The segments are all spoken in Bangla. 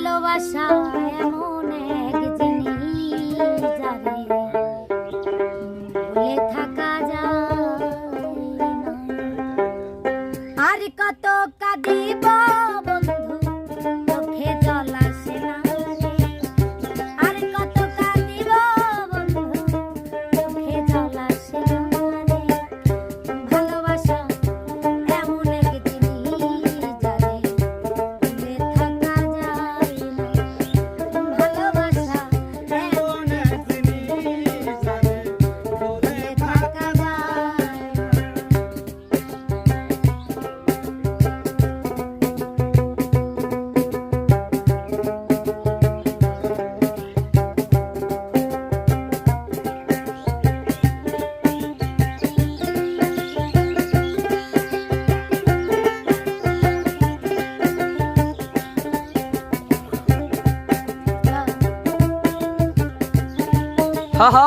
ভালোবাসা এমন এক ஆஹா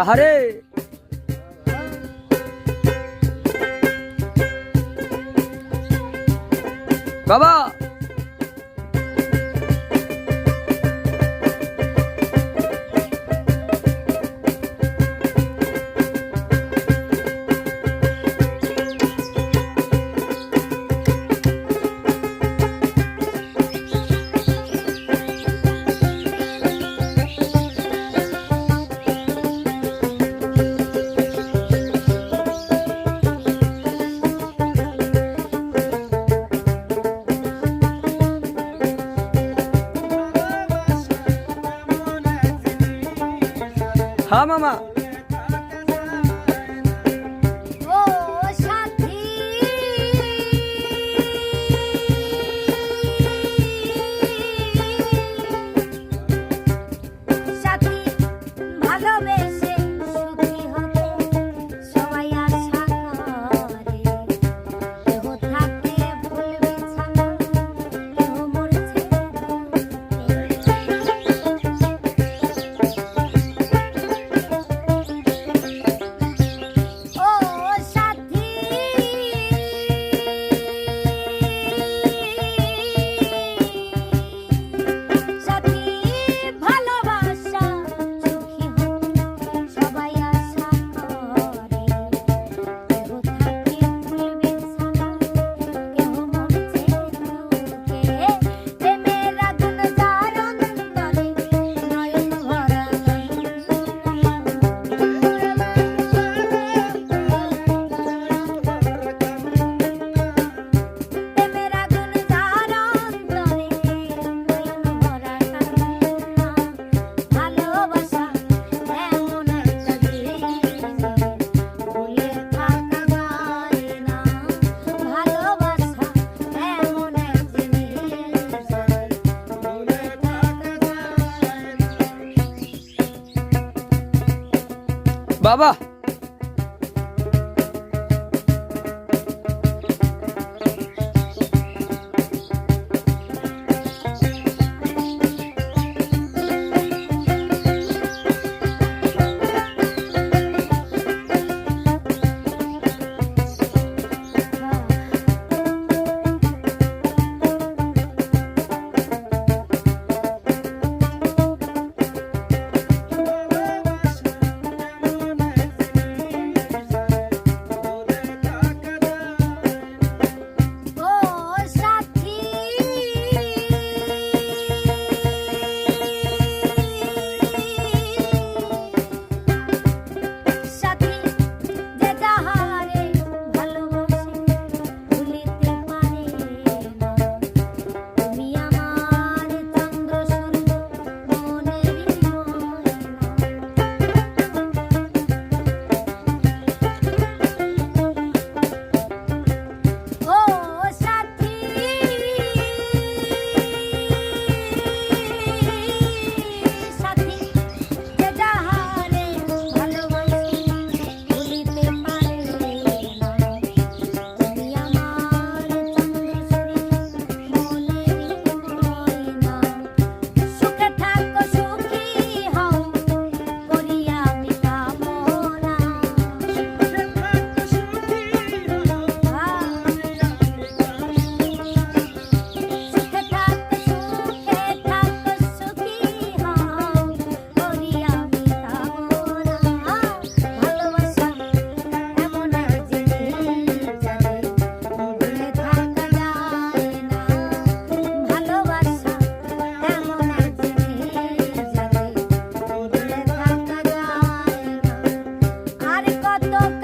আহারে। বাবা! 吗？বাবা ど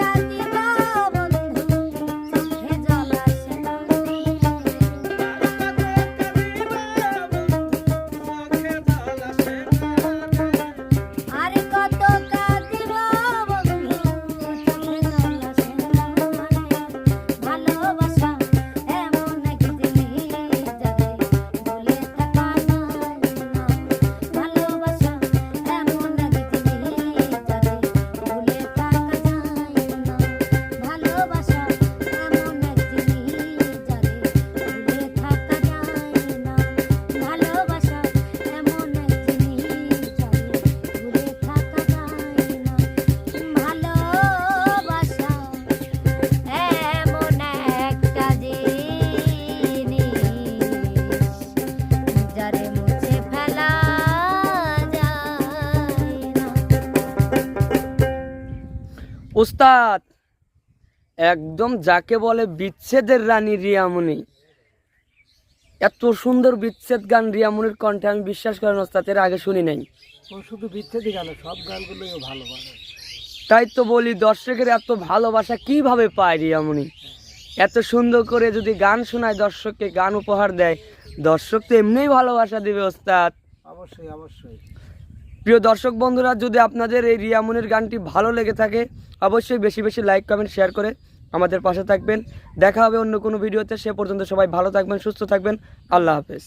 উস্তাদ একদম যাকে বলে বিচ্ছেদের রানী রিয়ামণি। এত সুন্দর বিচ্ছেদ গান রিয়ামণির কণ্ঠে আমি বিশ্বাস করেন ওস্তাদ এর আগে শুনি নাই। শুধু বিচ্ছেদই গান সব গানগুলোই ভালো তাই তো বলি দর্শকের এত ভালোবাসা কীভাবে পায় রিয়ামণি? এত সুন্দর করে যদি গান শোনায় দর্শককে গান উপহার দেয় দর্শক তো এমনিই ভালোবাসা দেবে ওস্তাদ। অবশ্যই অবশ্যই। প্রিয় দর্শক বন্ধুরা, যদি আপনাদের এই রিয়ামনির গানটি ভালো লেগে থাকে, অবশ্যই বেশি বেশি লাইক, কমেন্ট, শেয়ার করে আমাদের পাশে থাকবেন। দেখা হবে অন্য কোনো ভিডিওতে। সে পর্যন্ত সবাই ভালো থাকবেন, সুস্থ থাকবেন। আল্লাহ হাফেজ।